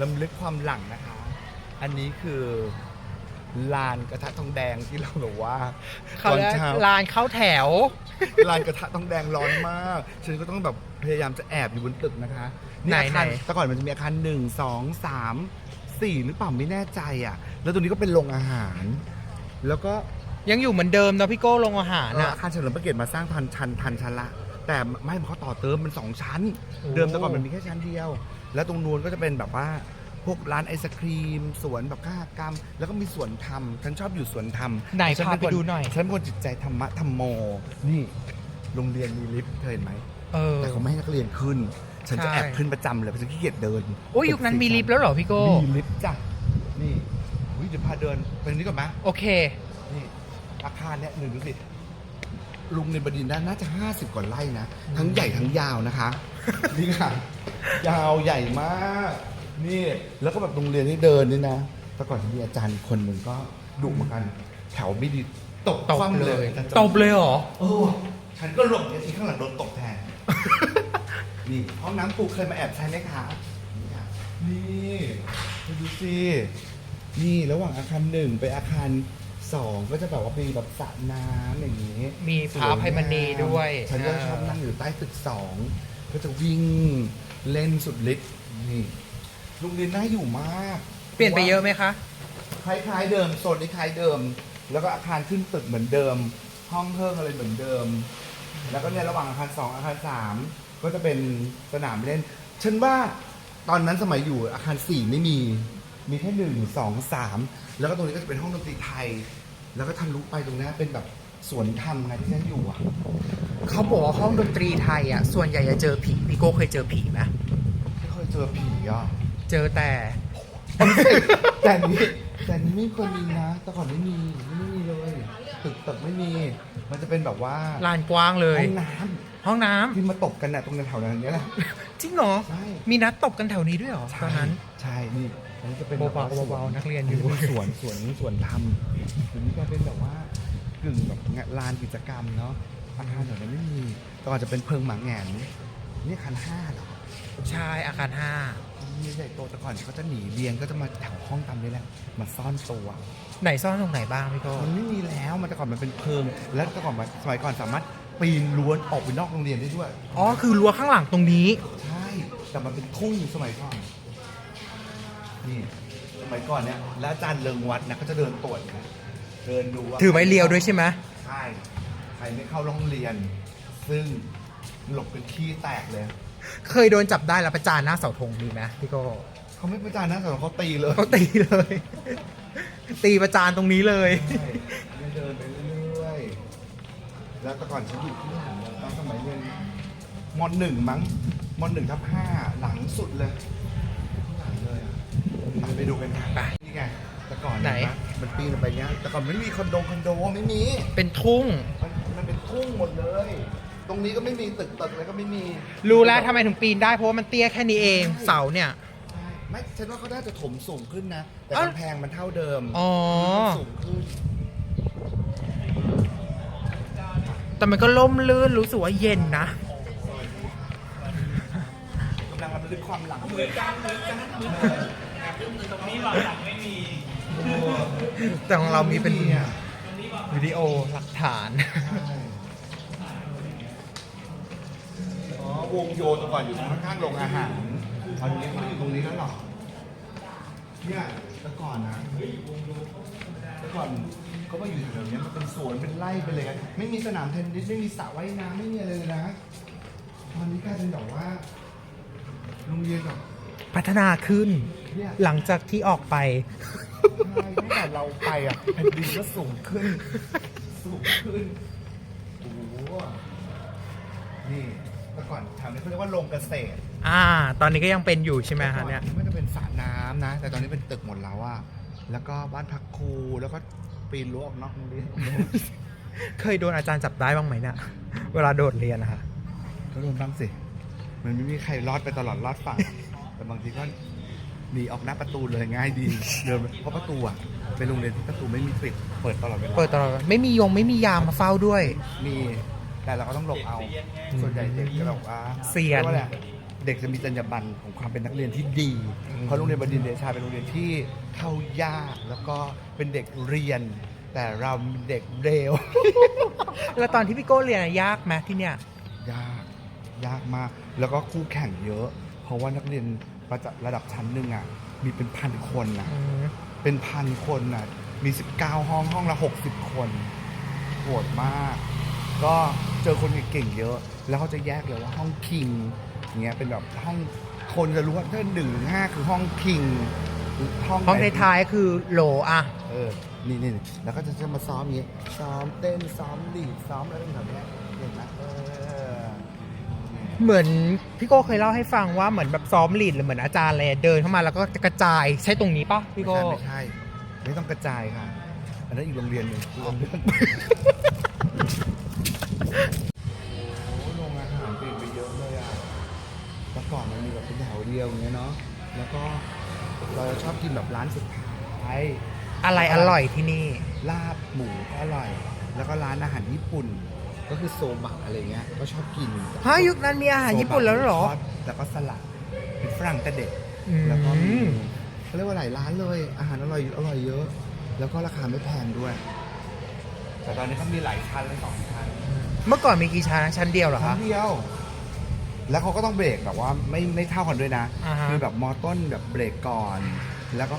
ลำลึกความหลังนะคะ อันนี้คือลานกระทะทองแดงที่เราบอกว่าเขาตอนเรียกเช้า ลานเข้าแถว ลานกระทะทองแดงร้อนมาก ฉันก็ต้องแบบพยายามจะแอบอยู่บนตึกนะคะไหนอาคารไหน แต่ก่อนมันจะมีอาคารหนึ่งสองสามสี่หรือเปล่าไม่แน่ใจอะ แล้วตรงนี้ก็เป็นโรงอาหาร แล้วก็ยังอยู่เหมือนเดิมนะพี่โก้ลงอาหารเอ่ออะอาคารเฉลิมพระเกียรติมาสร้างพันชั้นพันชั้นละ แต่ไม่เขาต่อเติมมันสองชั้นโอ้เดิมแต่ก่อนมันมีแค่ชั้นเดียว แล้วตรงนู้นก็จะเป็นแบบว่า พวกร้านไอศครีม สวนแบบข้ากรรม แล้วก็มีสวนธรรมฉันชอบอยู่สวนธรรมไหนฉัพาเป็ไปคดูหน่อย ฉันเป็นคนจิตใจธรรมะธรรมโม นี่โรงเรียนมีลิฟต์เธอเห็นไหมเออ แต่เขาไม่ให้นักเรียนขึ้น ฉันจะใช่ แอบขึ้นประจำเลยเพราะฉันขี้เกียจเดินโอ้ยยุคนั้นมีลิฟต์แล้วเหรอพี่โก้มีลิฟต์จ้ะนี่อุ๊ยเดี๋ยวพาเดินไปตรงนี้ก่อนไหม โอเค นี่อาคารเนี่ยหนึ่งดูสิ ลุงในบดินทร์น่าจะ 50 กว่าไร่นะ ทั้งใหญ่ทั้งยาวนะคะ นี่ค่ะ ยาวใหญ่มาก นี่แล้วก็แบบโรงเรียนที่เดินนี่นะแต่ก่อนมีอาจารย์คนหนึ่งก็ดุเหมือนกัน แถวไม่ดีตกตบคว่ำเลยอาจารย์ตบเลยเหรอโอ้ฉันก็หลบเนี่ยทีข้างหลังโดนตกแทน นี่ห้องน้ำปูเคยมาแอบใช้ไหมคะ นี่ค่ะนี่ไปดูสิ นี่ระหว่างอาคารหนึ่งไปอาคาร สองก็จะแบบว่ามีแบบสระน้ำอย่างนี้มีพระอภัยมณีด้วยฉันก็เออชอบนั่งอยู่ใต้ตึกสองก็จะวิ่งเล่นสุดฤทธิ์นี่โรงเรียนน่าอยู่มากเปลี่ยนไปเยอะไหมคะ คล้ายๆเดิมโซนนี้คล้ายเดิม แล้วก็อาคารขึ้นตึกเหมือนเดิม ห้องเพิ่มอะไรเหมือนเดิม แล้วก็เนี่ยระหว่างอาคารสองอาคารสามก็จะเป็นสนามเล่นฉันว่าตอนนั้นสมัยอยู่อาคารสี่ไม่มี มีแค่หนึ่งสองสามแล้วก็ตรงนี้ก็จะเป็นห้องดนตรีไทย แล้วก็ทะลุไปตรงนี้เป็นแบบสวนธรรมไงที่ฉันอยู่อะ เขาบอกว่าห้องดนตรีไทยอะ ส่วนใหญ่จะเจอผีพี่โก้เคยเจอผีไหมไม่เคยเจอผีอะ เจอแต่ แต่อันนี้แต่อันนี้ไม่เคยมีนะ แต่ก่อนไม่มีไม่มีเลย ตึกตึกไม่มี มันจะเป็นแบบว่าลานกว้างเลห้ยองน้ ห้องน้ำำที่มาตบกันน่ะตรงแถวๆนั้นเนี้ยแหละ จริงเหรอ ใช่ มีนัดตบกันแถวนี้ด้วยเหรอตอนนั้น ใช่นี่อันนี้จะเป็นเบาๆแบบว่สเบาๆนักเรียนอัอยู่เป็นสวนสวนสวนธรรมเดี๋ยวนี้กลายเป็นแบบว่ากึ่งแบบงานลานกิจกรรมเนาะอาคารแถวนั้นไม่มีแตก่อนจะเป็นเพิงหมาแหงนนี่อาคารห้าเหรอใช่อาคารห้ามีใหญ่โตแต่ก่อนเขาจะหนีเรียนก็จะมาแถวห้องตามนี้แหละมาซ่อนตัว ไหนซ่อนตรงไหนบ้างพี่โก้มันไม่มีแล้วมันแต่ก่อนมันเป็นเพิง แล้วแต่ก่อนมันสมัยก่อนสามารถ ปีนรั้วออกไปนอกโรงเรียนได้ด้วย อ๋อ คือรั้วข้างหลังตรงนี้ ใช่ แต่มันเป็นทุ่งสมัยก่อน นี่ สมัยก่อนเนี่ย แล้วอาจารย์เริงวัดนะก็จะเดินตรวจนะเดินดูว่าถือไม้เรียวด้วยใช่ไหมใช่ใครไม่เข้าโรงเรียน ซึ่งหลบเป็นขี้แตกเลย เคยโดนจับได้แล้วประจานหน้าเสาธงมีไหมพี่โก้เขาไม่ประจานนะแต่เขาตีเลย เขาตีเลย ตีประจานตรงนี้เลย ใช่ แล้วแต่ก่อนฉันอยู่ที่หลังตอนสมัยเรียนมหนึ่งมั้งมหนึ่งทับห้าหลังสุดเลยข้างหลังเลยอะอะไปดูกันค่ะไป นี่ไงแต่ก่อนไหนเะมันปีนออกไปเงี้ยแต่ก่อนไม่มีคอนโดคอนโดไม่มี เป็นทุ่ง มันมันเป็นทุ่งหมดเลย ตรงนี้ก็ไม่มีตึกตึกอะไรก็ไม่มีรู้แล้วทำไมถึงปีนได้เพราะว่ามันเตี้ยแค่นี้เองเสาเนี่ย ใช่ไม่ฉันว่าเขาน่าจะถมสูงขึ้นนะ แต่เอ้า กำแพงมันเท่าเดิมอ๋อ มันสูงขึ้น แต่มันก็ล่มลื่นรู้สึกว่าเย็นนะกำลังรำลึกความหลังแต่ของเรามีเป็นอะวิดีโอหลักฐาน อ๋อ วงโยแต่ก่อนอยู่ข้างๆโรงอาหารตอนนี้เขาอยู่ตรงนี้แล้วเหรอ เนี่ยแต่ก่อนนะแต่ก่อนเขามาอยู่แถวๆเนี้ยมันเป็นสวนเป็นไร่ไปเลยกันไม่มีสนามเทนนิสไม่มีสระว่ายน้ำไม่มีอะไรเลยนะตอนนี้กลายเป็นแบบว่าโรงเรียนแบบพัฒนาขึ้น เนี่ยหลังจากที่ออกไป ใช่ตั้งแต่เราไปอะแผ่นดินก็สูงขึ้น สูงขึ้นโอ้โหนี่แต่ก่อนแถวนี้เขาเรียกว่าโรงเกษตร อ่า ตอนนี้ก็ยังเป็นอยู่ใช่ไหมฮะเนี่ยไม่จะเป็นสระน้ำนะ แต่ตอนนี้เป็นตึกหมดแล้วอะแล้วก็บ้านพักครูแล้วก็ปีนรั้วออกนอกโรงเรียนเคยโดนอาจารย์จับได้บ้างไหมเนี่ย เวลาโดดเรียนนะคะก็โดนบ้างสิ มันไม่มีใครรอดไปตลอดรอดฝั่ง แต่บางทีก็หนีออกหน้าประตูเลยง่ายดีเดินไปเพราะประตูอะเป็นโรงเรียนที่ประตูไม่มีปิด เปิดตลอดเวลา เปิดตลอดไม่มียงไม่มียามมาเฝ้าด้วย มี แต่เราก็ต้องหลบเอา ส่วนใหญ่เด็กจะแบบว่าเซียนรีกว่าอะไร เด็กจะมีจรรยาบรรณของความเป็นนักเรียนที่ดี เพราะโรงเรียนบดินทร์เดชาเป็นโรงเรียนที่เข้ายากแล้วก็เป็นเด็กเรียน แต่เราเป็นเด็กเร็ว แล้วตอนที่พี่โก้เรียนอะยากไหมที่เนี่ย ยากยากมาก แล้วก็คู่แข่งเยอะ เพราะว่านักเรียนประจะระดับชั้นหนึ่งอะมีเป็นพันคนนะอืมเป็นพันคนน่ะ มี 19 ห้อง ห้องละ 60 คน โหดมาก ก็เจอคนเก่งๆเยอะ แล้วเขาจะแยกเลยว่าห้องคิง เงี้ยเป็นแบบห้องคนจะรู้ว่าถ้าหนึ่งถึงห้าคือห้องคิงห้องห้องไหนท้ายๆคือโหลอะเออนี่นี่แล้วก็จะจะมาซ้อมอย่างงี้ซ้อมเต้นซ้อมดีดซ้อมอะไรแบบเนี้ยเห็นไหมเออเหมือนพี่โก้เคยเล่าให้ฟังว่าเหมือนแบบซ้อมลีดหรือเหมือนอาจารย์อะไรเดินเข้ามาแล้วก็จะกระจายใช่ตรงนี้ปะพี่ไม่โก้ใช่ไม่ใช่ไม่ต้องกระจายค่ะอันนั้นอีกโรงเรียนหนึ่ง เป็นแถวเดียวอย่างเงี้ยเนาะแล้วก็เราชอบกินแบบร้านสุดท้ายอะไรอร่อยที่นี่ ลาบหมูก็อร่อย แล้วก็ร้านอาหารญี่ปุ่น ก็คือโซบะอะไรเงี้ยก็ชอบกินฮะยุคนั้นมีอาหารญี่ปุ่นแล้วเหรอโซบะแล้วก็สลัดเป็นฝรั่งแต่เด็กอืมแล้วก็มีเขาเรียกว่าหลายร้านเลย อาหารอร่อยอร่อยเยอะ แล้วก็ราคาไม่แพงด้วย แต่ตอนนี้เขามีหลายชั้นเลยสองชั้นเมื่อก่อนมีกี่ชั้นชั้นเดียวเหรอชั้คะนเดียว แล้วเขาก็ต้องเบรกแบบว่าไม่ไม่เท่ากันด้วยนะ อ่าฮะ คือแบบมอต้นแบบเบรกก่อน แล้วก็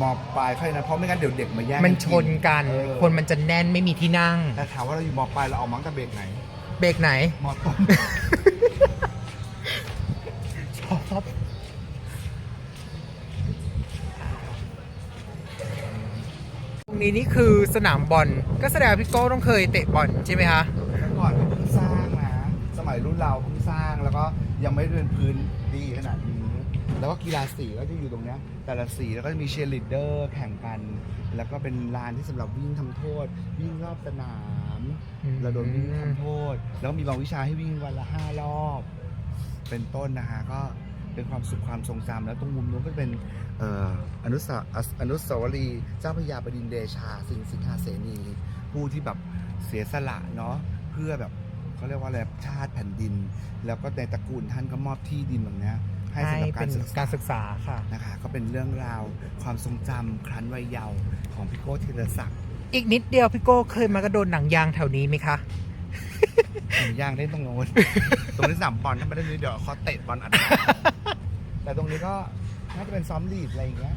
มอปลายค่อยนะเพราะไม่งั้นเดี๋ยวเด็กมาแย่งมันชนกัน เออคนมันจะแน่นไม่มีที่นั่ง แต่ถามว่าเราอยู่มอปลายเราเอามั้งกับเบรกไหนเบรกไหน มอต้น ชอบตรงนี้นี่คือสนามบอล ก็แสดงว่าพี่โก้ต้องเคยเตะบอลใช่ไหมคะแต่ก่อนเขาเพิ่งสร้างนะส มัยรุ่นเราเพิ่งสร้างแล้วก็ยังไม่เป็นพื้นดีขนาดนี้ แล้วก็กีฬาสีก็จะอยู่ตรงเนี้ยแต่ละสีแล้วก็จะมีเชียร์ลีดเดอร์แข่งกัน แล้วก็เป็นลานที่สำหรับวิ่งทำโทษ วิ่งรอบสนามอืม เราโดนวิ่งทำโทษ แล้วก็มีบางวิชาให้วิ่งวันละห้ารอบ เป็นต้นนะฮะก็เป็นความสุขความทรงจำแล้วตรงมุมนู้นก็เป็นเอ่ออนุสาอนุสาวรีย์เจ้าพระยาบดินทร์เดชาสิงห์สิงหาเสนีผู้ที่แบบเสียสละเนาะเพื่อแบบ เขาเรียกว่าอะไรชาติแผ่นดิน แล้วก็ในตระกูลท่านก็มอบที่ดินแบบเนี้ยให้สำหรับเป็การนศึกษาการศึกษาค่ะนะคะก็เป็นเรื่องราวความทรงจำครั้นวัยเยาว์ของพี่โก้ธีรศักดิ์อีกนิดเดียวพี่โก้เคยมากระโดดหนังยางแถวนี้ไหมคะผมย่างได้ตรงโน้นตรงนี้สนามบอลถ้าไม่ได้นี้เดี๋ยวเขาเตะบอลอัดหน้าแต่ตรงนี้ก็น่าจะเป็นซ้อมลีดอะไรอย่างเงี้ย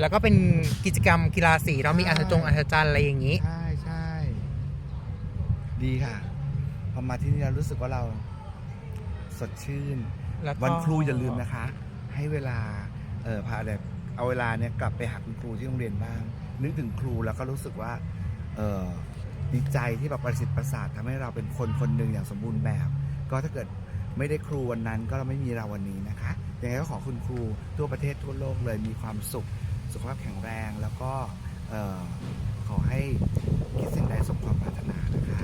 แล้วก็เป็นกิจกรรมกีฬาสีเนาะมีอัศจงอัศจรรย์อะไรอย่างนี้ ใช่ใช่ดีค่ะพ อมาที่นี่เรารู้สึกว่าเราสดชื่นวันครูอย่าลืมนะคะ ให้เวลาเออพาแบบเอาเวลาเนี่ยกลับไปหาคุณครูที่โรงเรียนบ้าง นึกถึงครูแล้วก็รู้สึกว่าเออดีใจที่แบบประสิทธิ์ประสาททำให้เราเป็นคนคนหนึ่งอย่างสมบูรณ์แบบ ก็ถ้าเกิดไม่ได้ครูวันนั้นก็เราไม่มีเราวันนี้นะคะยังไงก็ขอคุณครูทั่วประเทศทั่วโลกเลยมีความสุข สุขภาพแข็งแรงแล้วก็ขอให้คิดสิ่งใดสมความปรารถนานะคะ